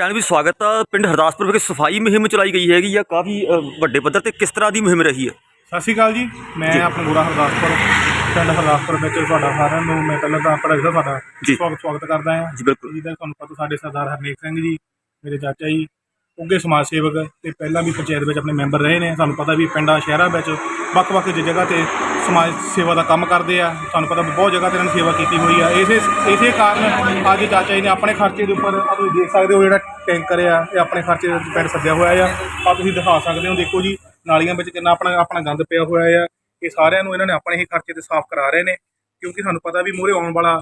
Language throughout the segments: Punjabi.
ਚੈਨਲ ਵੀ ਸਵਾਗਤ ਆ। ਪਿੰਡ ਹਰਦਾਸਪੁਰ ਵਿਖੇ ਸਫ਼ਾਈ ਮੁਹਿੰਮ ਚਲਾਈ ਗਈ ਹੈਗੀ ਆ। ਕਾਫੀ ਵੱਡੇ ਪੱਧਰ ਤੇ ਕਿਸ ਤਰ੍ਹਾਂ ਦੀ ਮੁਹਿੰਮ ਰਹੀ ਹੈ ਸਤਿ ਸ਼੍ਰੀ ਅਕਾਲ ਜੀ। ਮੈਂ ਆਪਣਾ ਗੋਰਾ ਹਰਦਾਸਪੁਰ ਪਿੰਡ ਹਰਦਾਸਪੁਰ ਵਿੱਚ ਤੁਹਾਡਾ ਸਾਰਿਆਂ ਨੂੰ ਮੈਂ ਪਹਿਲਾਂ ਤਾਂ ਆਪਣਾ ਜਿਹੜਾ ਤੁਹਾਡਾ ਜੀ। ਸਵਾਗਤ ਸਵਾਗਤ ਕਰਦਾ ਹਾਂ। ਜੀ ਬਿਲਕੁਲ। ਜਿਹਦਾ ਤੁਹਾਨੂੰ ਪਤਾ ਸਾਡੇ ਸਰਦਾਰ ਹਰਨੇਕ ਸਿੰਘ ਜੀ ਮੇਰੇ ਚਾਚਾ ਜੀ ਉੱਗੇ ਸਮਾਜ ਸੇਵਕ ਤੇ ਪਹਿਲਾਂ ਵੀ ਪੰਚਾਇਤ ਵਿੱਚ ਆਪਣੇ ਮੈਂਬਰ ਰਹੇ ਨੇ। ਸਾਨੂੰ ਪਤਾ ਵੀ ਪਿੰਡਾਂ ਸ਼ਹਿਰਾਂ ਵਿੱਚ ਵੱਖ-ਵੱਖ ਜ- ਜਗ੍ਹਾ ਤੇ ਸਮਾਜ ਸੇਵਾ ਦਾ ਕੰਮ ਕਰਦੇ ਆ। ਤੁਹਾਨੂੰ ਪਤਾ ਬਹੁਤ ਜਗ੍ਹਾ ਤੇ ਇਹਨਾਂ ਨੇ ਸੇਵਾ ਕੀਤੀ ਹੋਈ ਆ। ਇਸੇ ਇਸੇ ਕਾਰਨ ਅੱਜ ਚਾਚਾ ਜੀ ਨੇ ਆਪਣੇ ਖਰਚੇ ਦੇ ਉੱਪਰ ਆ ਤੁਸੀਂ ਦੇਖ ਸਕਦੇ ਹੋ ਜਿਹੜਾ ਟੈਂਕਰ ਆ, ਇਹ ਆਪਣੇ ਖਰਚੇ ਦੇ ਉੱਤੇ ਸੱਜਿਆ ਹੋਇਆ ਆ। ਆ ਤੁਸੀਂ ਦਿਖਾ ਸਕਦੇ ਹੋ, ਦੇਖੋ ਜੀ, ਨਾਲੀਆਂ ਵਿੱਚ ਕਿੰਨਾ ਆਪਣਾ ਆਪਣਾ ਗੰਦ ਪਿਆ ਹੋਇਆ ਆ। ਇਹ ਸਾਰਿਆਂ ਨੂੰ ਇਹਨਾਂ ਨੇ ਆਪਣੇ ਹੀ ਖਰਚੇ ਤੇ ਸਾਫ਼ ਕਰਾ ਰਹੇ ਨੇ, ਕਿਉਂਕਿ ਸਾਨੂੰ ਪਤਾ ਵੀ ਮੂਹਰੇ ਆਉਣ ਵਾਲਾ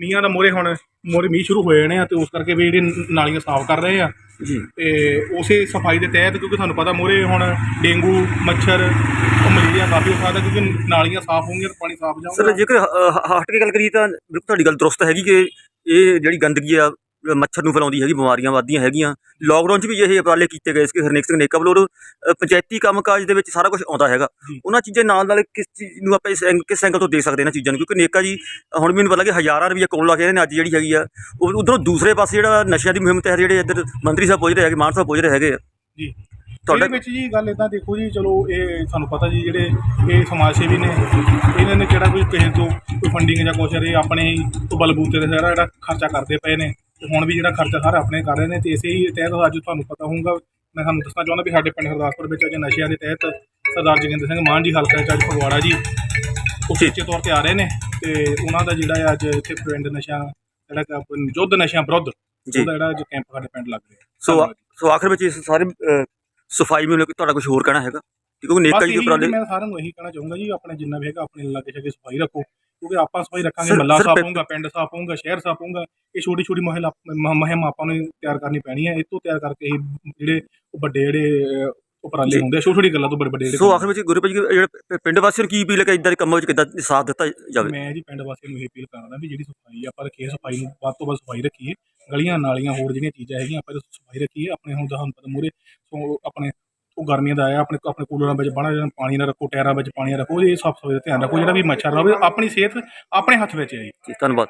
ਮੀਂਹਾਂ ਦਾ ਮੂਹਰੇ ਹੁਣ ਮੂਹਰੇ ਮੀਂਹ ਸ਼ੁਰੂ ਹੋ ਜਾਣੇ ਆ ਤੇ ਉਸ ਕਰਕੇ ਵੀ ਜਿਹੜੀ ਨਾਲੀਆਂ ਸਾਫ਼ ਕਰ ਰਹੇ ਆ। ਜੀ ਤੇ ਉਸੇ ਸਫ਼ਾਈ ਦੇ ਤਹਿਤ ਕਿਉਂਕਿ ਤੁਹਾਨੂੰ ਪਤਾ ਮੂਹਰੇ ਹੁਣ ਡੇਂਗੂ ਮੱਛਰ ਉਹ ਮਲੇਰੀਆ ਕਾਫੀ ਹੋ ਸਕਦਾ ਕਿਉਂਕਿ ਨਾਲੀਆਂ ਸਾਫ਼ ਹੋਣਗੀਆਂ ਤਾਂ ਪਾਣੀ ਸਾਫ਼ ਸਰ ਜੇਕਰ ਅ, ਹ- ਹਟ ਕੇ ਗੱਲ ਕਰੀਏ ਤਾਂ ਬਿਲਕੁਲ ਤੁਹਾਡੀ ਗੱਲ ਦਰੁਸਤ ਹੈਗੀ ਕਿ ਇਹ ਜਿਹੜੀ ਗੰਦਗੀ ਆ ਮੱਛਰ ਨੂੰ ਫੈਲਾਉਂਦੀ ਹੈਗੀ ਬਿਮਾਰੀਆਂ ਵੱਧਦੀਆਂ ਹੈਗੀਆਂ। ਲੋਕਡਾਊਨ 'ਚ ਵੀ ਇਹ ਉਪਰਾਲੇ ਕੀਤੇ ਗਏ ਸੀ ਹਰਨੇਕ ਸਿੰਘ ਨੇਕਾ ਅ, ਪੰਚਾਇਤੀ ਕੰਮਕਾਜ ਦੇ ਵਿੱਚ ਸਾਰਾ ਕੁਝ ਆਉਂਦਾ ਹੈਗਾ। ਉਹਨਾਂ ਚੀਜ਼ਾਂ ਨਾਲ ਨਾਲ ਕਿਸ ਚੀਜ਼ ਨੂੰ ਆਪਾਂ ਇਸ ਐਂਗ- ਕਿਸ ਐਂਗਲ ਤੋਂ ਦੇਖ ਸਕਦੇ ਇਹਨਾਂ ਚੀਜ਼ਾਂ ਨੂੰ? ਕਿਉਂਕਿ ਨੇਕਾ ਜੀ ਹੁਣ ਮੈਨੂੰ ਪਤਾ ਕਿ ਹਜ਼ਾਰਾਂ ਰੁਪਏ ਕੋਲ ਲਾ ਕੇ ਇਹਨਾਂ ਨੇ ਅੱਜ ਜਿਹੜੀ ਹੈਗੀ ਆ ਉਹ ਉਧਰੋਂ ਦੂਸਰੇ ਪਾਸੇ ਜਿਹੜਾ ਨਸ਼ਿਆਂ ਦੀ ਮੁਹਿੰਮ ਤਹਿਤ ਜਿਹੜੇ ਇੱਧਰ ਮੰਤਰੀ ਸਾਹਿਬ ਪੁੱਜ ਰਹੇ ਹੈਗੇ ਮਾਨ ਸਾਹਿਬ ਪੁੱਜ ਰਹੇ ਹੈਗੇ ਆ। ਜੀ। ਤੁਹਾਡਾ ਵਿੱਚ ਜੀ ਗੱਲ ਇਦਾਂ ਦੇਖੋ ਜੀ ਚਲੋ ਇਹ ਸਾਨੂੰ ਪਤਾ ਜੀ ਜਿਹੜੇ ਇਹ ਸਮਾਜ ਸੇਵੀ ਨੇ ਇਹਨਾਂ ਨੇ ਕਿਹੜਾ ਕੋਈ ਕਿਸੇ ਤੋਂ ਕੋਈ ਫੰਡਿੰਗ ਜਾਂ ਕੁਛ ਇਹ ਆਪਣੇ ਹੀ ਬਲਬੂਤੇ ਤੇ ਸਾਰਾ ਜਿਹੜਾ ਖਰਚਾ ਕਰਦੇ ਪਏ ਨੇ। ਤੇ ਹੁਣ ਵੀ ਜਿਹੜਾ ਖਰਚਾ ਸਾਰਾ ਆਪਣੇ ਕਰ ਰਹੇ ਨੇ ਤੇ ਇਸੇ ਹੀ ਤਹਿਤ ਅੱਜ ਤੁਹਾਨੂੰ ਪਤਾ ਹੋਊਗਾ ਮੈਂ ਤੁਹਾਨੂੰ ਦੱਸਣਾ ਚਾਹੁੰਦਾ ਵੀ ਸਾਡੇ ਪਿੰਡ ਹਰਦਾਸਪੁਰ ਵਿੱਚ ਅੱਜ ਨਸ਼ਿਆਂ ਦੇ ਤਹਿਤ ਸਰਦਾਰ ਜੋਗਿੰਦਰ ਸਿੰਘ ਮਾਨ ਜੀ ਹਲਕਾ ਚ ਅੱਜ ਫਗਵਾੜਾ ਜੀ ਉਹ ਤੌਰ ਤੇ ਆ ਰਹੇ ਨੇ ਤੇ ਉਹਨਾਂ ਦਾ ਜਿਹੜਾ ਅੱਜ ਇੱਥੇ ਪਿੰਡ ਨਸ਼ਾ ਜਿਹੜਾ ਯੁੱਧ ਨਸ਼ਿਆਂ ਵਿਰੁੱਧ ਜੀ। ਉਹਦਾ ਜਿਹੜਾ ਅੱਜ ਕੈਂਪ ਸਾਡੇ ਪਿੰਡ ਲੱਗ ਰਿਹਾ। ਸੋ ਸੋ ਆਖਰ ਵਿੱਚ ਇਸ ਸਾਰੇ ਸਫ਼ਾਈ ਕੇ ਤੁਹਾਡਾ ਕੁਝ ਹੋਰ ਕਹਿਣਾ ਹੈਗਾ? ਕਿਉਂਕਿ ਨੇਕਾ ਬਸ ਜੀ ਦੇ ਉਪਰਾਲੇ ਮੈਂ ਸਾਰਿਆਂ ਨੂੰ ਇਹੀ ਕਹਿਣਾ ਚਾਹੂੰਗਾ ਜੀ ਆਪਣੇ ਜਿੰਨਾ ਵੀ ਹੈਗਾ ਆਪਣੇ ਲਾਗੇ ਛਾਗੇ ਸਫ਼ਾਈ ਰੱਖੋ। ਕਿਉਂਕਿ ਆਪਾਂ ਸਫ਼ਾਈ ਰੱਖਾਂਗੇ ਮੱਲਾ ਸਾਫ਼ ਹੋਊਗਾ ਪਿੰਡ ਸਾਫ਼ ਹੋਊਗਾ ਸ਼ਹਿਰ ਸਾਫ਼ ਹੋਊਗਾ ਇਹ ਛੋਟੀ ਛੋਟੀ ਮਹਿਲਾ ਮੁਹਿੰਮ ਆਪਾਂ ਨੂੰ ਤਿਆਰ ਕਰਨੀ ਪੈਣੀ ਹੈ। ਇਹ ਤੋਂ ਤਿਆਰ ਕਰਕੇ ਹੀ ਜਿਹੜੇ ਵੱਡੇ ਜਿਹੜੇ ਉਪਰਾਲੇ। ਹੁੰਦੇ ਛੋਟੀ ਛੋਟੀ ਗੱਲਾਂ ਤੋਂ ਬੜੇ ਵੱਡੇ ਜਿਹੜੇ ਸੋ ਆਖਰ ਵਿੱਚ ਗੁਰੂ ਭਾਈ ਜੀ ਜਿਹੜੇ ਪਿੰਡ ਵਾਸੀਆਂ ਨੂੰ ਕੀ ਅਪੀਲ ਹੈ ਇਦਾਂ ਦੇ ਕੰਮਾਂ ਵਿੱਚ ਕਿੱਦਾਂ ਸਾਥ ਦਿੱਤਾ ਜਾਵੇ? ਮੈਂ ਜੀ ਪਿੰਡ ਵਾਸੀਆਂ ਨੂੰ ਇਹ ਅਪੀਲ ਕਰਦਾ ਵੀ ਜਿਹੜੀ ਸਫ਼ਾਈ ਆਪਾਂ ਰੱਖੀਏ ਸਫ਼ਾਈ ਨੂੰ ਵੱਧ ਤੋਂ ਵੱਧ ਸਫ਼ਾਈ ਰੱਖੀਏ। ਗਲੀਆਂ ਨਾਲੀਆਂ ਹੋਰ ਜਿਹੜੀਆਂ ਚੀਜ਼ਾਂ ਹੈਗੀਆਂ ਆਪਾਂ ਸਫ਼ਾਈ ਰੱਖੀਏ। ਆਪਣੇ ਹੁਣ ਤੁਹਾਨੂੰ ਪਤਾ ਮੂਰੇ ਸੋ ਆਪਣੇ ਉਹ ਗਰਮੀਆਂ ਦਾ ਆਇਆ ਆਪਣੇ ਆਪਣੇ ਕੂਲਰਾਂ ਵਿੱਚ ਬਣਾ ਜਿਹੜਾ ਪਾਣੀ ਨਾ ਰੱਖੋ ਟਾਇਰਾਂ ਵਿੱਚ ਪਾਣੀ ਨਾ ਰੱਖੋ ਇਹ ਸਾਫ਼ ਸਫ਼ਾਈ ਦਾ ਧਿਆਨ ਰੱਖੋ ਜਿਹੜਾ ਵੀ ਮੱਛਰ ਨਾ ਹੋਵੇ ਆਪਣੀ ਸਿਹਤ ਆਪਣੇ ਹੱਥ ਵਿੱਚ ਹੈ ਜੀ, ਧੰਨਵਾਦ।